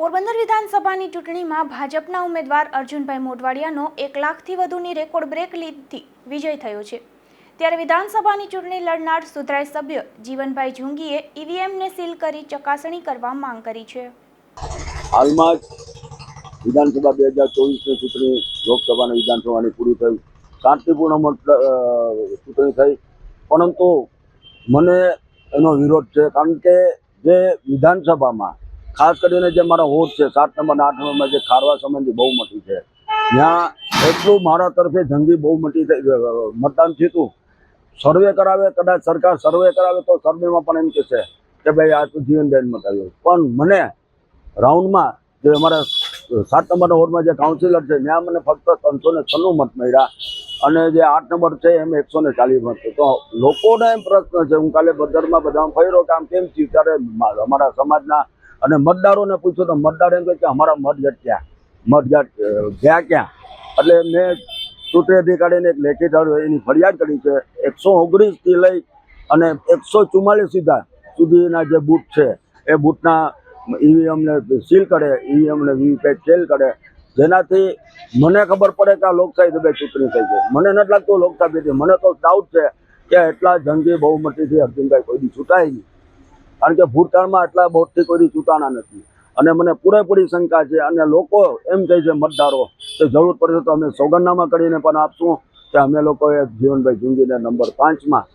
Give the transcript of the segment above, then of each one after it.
પોરબંદર વિધાનસભાની ચૂંટણીમાં ભાજપના ઉમેદવાર અર્જુનભાઈ મોઢવાડિયાનો એક લાખથી વધુની રેકોર્ડ બ્રેક લીધથી વિજય થયો છે. ત્યારે વિધાનસભાની ચૂંટણી લડનાર સુધરાય સભ્ય જીવનભાઈ ઝુંગીએ ઈવીએમને સીલ કરી ચકાસણી કરવા માંગ કરી છે. હાલમાં વિધાનસભા બે હજાર ચોવીસની ચૂંટણી લોકસભાની વિધાનસભાની પૂરી થઈ. શાંતિપૂર્ણ ચૂંટણી થઈ. પરંતુ મને એનો વિરોધ છે, કારણ કે જે વિધાનસભામાં ખાસ કરીને જે મારા હોટ છે સાત નંબર આઠ નંબરમાં જે ખારવા સંબંધી મોટી છે. ત્યાં એટલું મારા તરફે જંગી બહુ અ, મતદાન થયું હતું. સર્વે કરાવે કદાચ સરકાર સર્વે કરાવે તો સર્વેમાં પણ એમ કહેશે કે ભાઈ આ તો જીવનબેન મત આવ્યો પણ મને રાઉન્ડમાં જે અમારા સાત નંબરના વોર્ડમાં જે કાઉન્સિલર છે ત્યાં મને ફક્ત ત્રણસો ને છન્નું મત મળ્યા. અને જે આઠ નંબર છે એમ એકસો ને ચાલીસ મત. તો લોકોને એમ પ્રશ્ન છે હું કાલે બજારમાં બધામાં ફર્યો કે આમ કેમ થયું? ત્યારે અમારા સમાજના અને મતદારોને પૂછો તો મતદાર એમ કહે કે અમારા મત ગયા ક્યાં મત ગયા ક્યાં? એટલે મેં ચૂંટણી અધિકારીને એક લેખિત એની ફરિયાદ કરી છે, એકસો ઓગણીસથી લઈ અને એકસો ચુમ્માલીસ સુધા સુધીના જે બૂથ છે, એ બૂથના ઈવીએમને સીલ કરે ઈવીએમને વીવીપેટ સેલ કરે. જેનાથી મને ખબર પડે કે આ લોકશાહી દબે ચૂંટણી થઈ છે મને નથી લાગતું લોકશાહી મને તો ડાઉટ છે કે એટલા જંગી બહુમતીથી અર્જુનભાઈ કોઈ બી ચૂંટાય નહીં. કારણ કે ભૂતકાળમાં એટલા બહુથી કોઈ ચૂંટાણા નથી. અને મને પૂરેપૂરી શંકા છે અને લોકો એમ કહે છે મતદારો કે જરૂર પડશે તો અમે સોગંદનામા કરીને પણ આપશું. કે અમે લોકોએ જીવનભાઈ જુંગીને નંબર પાંચમાં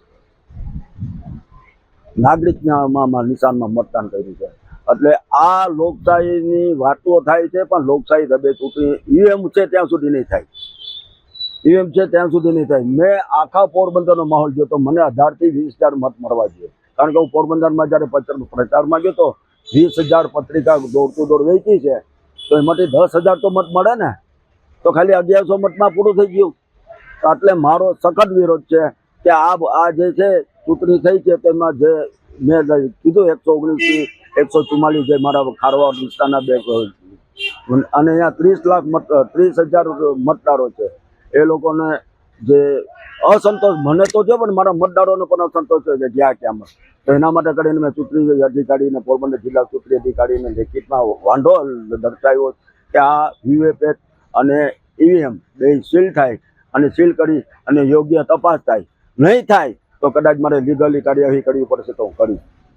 નાગરિકમાં નિશાનમાં મતદાન કર્યું છે. એટલે આ લોકશાહીની વાતો થાય છે, પણ લોકશાહી દબે ચૂંટણી ઈવીએમ છે ત્યાં સુધી નહીં થાય. ઈવીએમ છે ત્યાં સુધી નહીં થાય. મેં આખા પોરબંદરનો માહોલ જોયો તો મને અઢારથી વીસ હજાર મત મળવા જોઈએ. કારણ કે હું પોરબંદરમાં જ્યારે પ્રચાર પ્રચારમાં ગયો તો વીસ હજાર પત્રિકા દોડતું દોડ વેચી છે. તો એમાંથી દસ હજાર તો મત મળે ને? તો ખાલી અગિયારસો મતમાં પૂરું થઈ ગયું. એટલે મારો સખત વિરોધ છે કે આ આ જે છે ચૂંટણી થઈ છે તેમાં જે મેં કીધું એકસો ઓગણીસથી એકસો ચુમ્માલીસ જે મારા ખારવા વિસ્તારના બે અને અહીંયા ત્રીસ લાખ મત, ત્રીસ હજાર મતદારો છે. એ લોકોને જે અસંતોષ, મને તો છે પણ મારા મતદારોને પણ અસંતોષ છે જ્યાં ક્યાં તો એના માટે કરીને મેં ચૂંટણી અધિકારીને પોરબંદર જિલ્લા ચૂંટણી અધિકારીને લેખિતમાં વાંધો દર્શાવ્યો કે આ વીવીપેટ અને ઈવીએમ બે સીલ થાય અને સીલ કરી અને યોગ્ય તપાસ થાય. નહીં થાય, તો કદાચ મારે લીગલી કાર્યવાહી કરવી પડશે તો હું કરીશ.